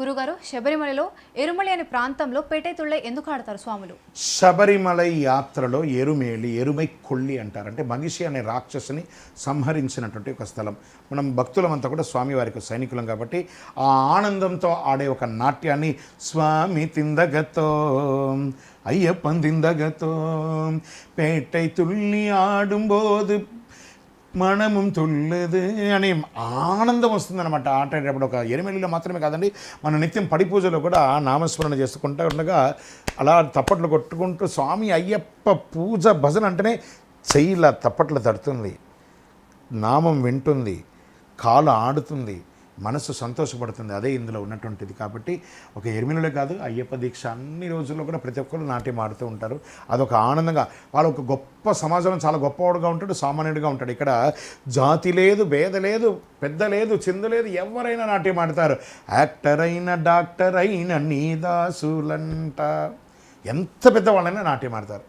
గురుగారు శబరిమలలో ఎరుమలి అనే ప్రాంతంలో పేటైతుళ్ళే ఎందుకు ఆడతారు స్వాములు? శబరిమలై యాత్రలో ఎరుమేళి ఎరుమై కొల్లి అంటారు అంటే మనిషి అనే రాక్షసుని సంహరించినటువంటి ఒక స్థలం. మనం భక్తులమంతా కూడా స్వామివారికి సైనికులం కాబట్టి ఆ ఆనందంతో ఆడే ఒక నాట్యాన్ని స్వామి తిందగతో అయ్యప్పన్ తిందగతో పేటై తుల్లి ఆడుంబోదు మనము తుల్లదు అని ఆనందం వస్తుందన్నమాట. ఆట ఆడేటప్పుడు ఒక ఎనిమిదిలో మాత్రమే కాదండి మన నిత్యం పడి పూజలో కూడా నామస్మరణ చేసుకుంటూ ఉండగా అలా తప్పట్లు కొట్టుకుంటూ స్వామి అయ్యప్ప పూజ భజన అంటేనే చెయ్యిలా తప్పట్లు తడుతుంది. నామం వింటుంది కాలు ఆడుతుంది మనసు సంతోషపడుతుంది అదే ఇందులో ఉన్నటువంటిది. కాబట్టి ఒక ఎరిమినులే కాదు అయ్యప్ప దీక్ష అన్ని రోజుల్లో కూడా ప్రతి ఒక్కరు నాట్యం ఆడుతూ ఉంటారు. అదొక ఆనందంగా వాళ్ళు ఒక గొప్ప సమాజంలో చాలా గొప్పవాడుగా ఉంటాడు సామాన్యుడిగా ఉంటాడు. ఇక్కడ జాతి లేదు భేద లేదు పెద్ద లేదు చిందు లేదు ఎవరైనా నాట్యం ఆడతారు. యాక్టర్ అయిన డాక్టర్ అయిన నీదాసులంట ఎంత పెద్దవాళ్ళైనా నాట్యం ఆడతారు.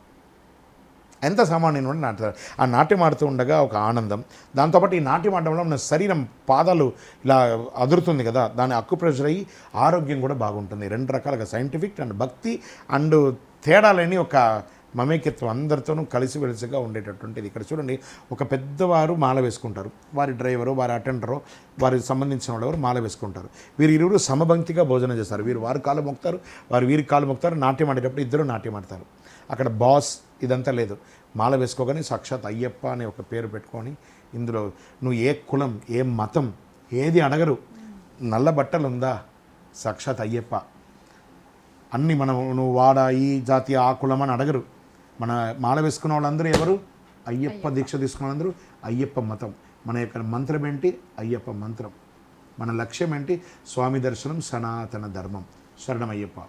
ఎంత సామాన్యుని కూడా నాటుతారు. ఆ నాట్యం ఆడుతూ ఉండగా ఒక ఆనందం. దాంతోపాటు ఈ నాట్యం ఆడడంలో మన శరీరం పాదాలు ఇలా అదురుతుంది కదా దాని అక్కు ప్రెషర్ అయ్యి ఆరోగ్యం కూడా బాగుంటుంది. రెండు రకాలుగా సైంటిఫిక్ అండ్ భక్తి అండ్ తేడాలని ఒక మమేకత్వం అందరితోనూ కలిసి వెలిసిగా ఉండేటటువంటిది. ఇక్కడ చూడండి ఒక పెద్దవారు మాల వేసుకుంటారు. వారి డ్రైవరు వారి అటెండరు వారికి సంబంధించిన వాళ్ళు మాల వేసుకుంటారు. వీరు ఇరువురు సమభంక్తిగా భోజనం చేస్తారు. వీరు వారు కాలు మొక్తారు వారు వీరి కాలు మొక్తారు నాట్యం ఆడేటప్పుడు ఇద్దరు నాట్యం ఆడతారు. అక్కడ బాస్ ఇదంతా లేదు. మాల వేసుకోగానే సాక్షాత్ అయ్యప్ప అనే ఒక పేరు పెట్టుకొని ఇందులో నువ్వు ఏ కులం ఏ మతం ఏది అడగరు. నల్ల బట్టలు ఉందా? సాక్షాత్ అయ్యప్ప. అన్ని మనం నువ్వు వాడ ఈ జాతి ఆ కులం అని అడగరు. మన మాల వేసుకున్న వాళ్ళందరూ ఎవరు? అయ్యప్ప దీక్ష తీసుకున్న వాళ్ళందరూ అయ్యప్ప మతం. మన యొక్క మంత్రం ఏంటి? అయ్యప్ప మంత్రం. మన లక్ష్యం ఏంటి? స్వామి దర్శనం సనాతన ధర్మం. శరణం అయ్యప్ప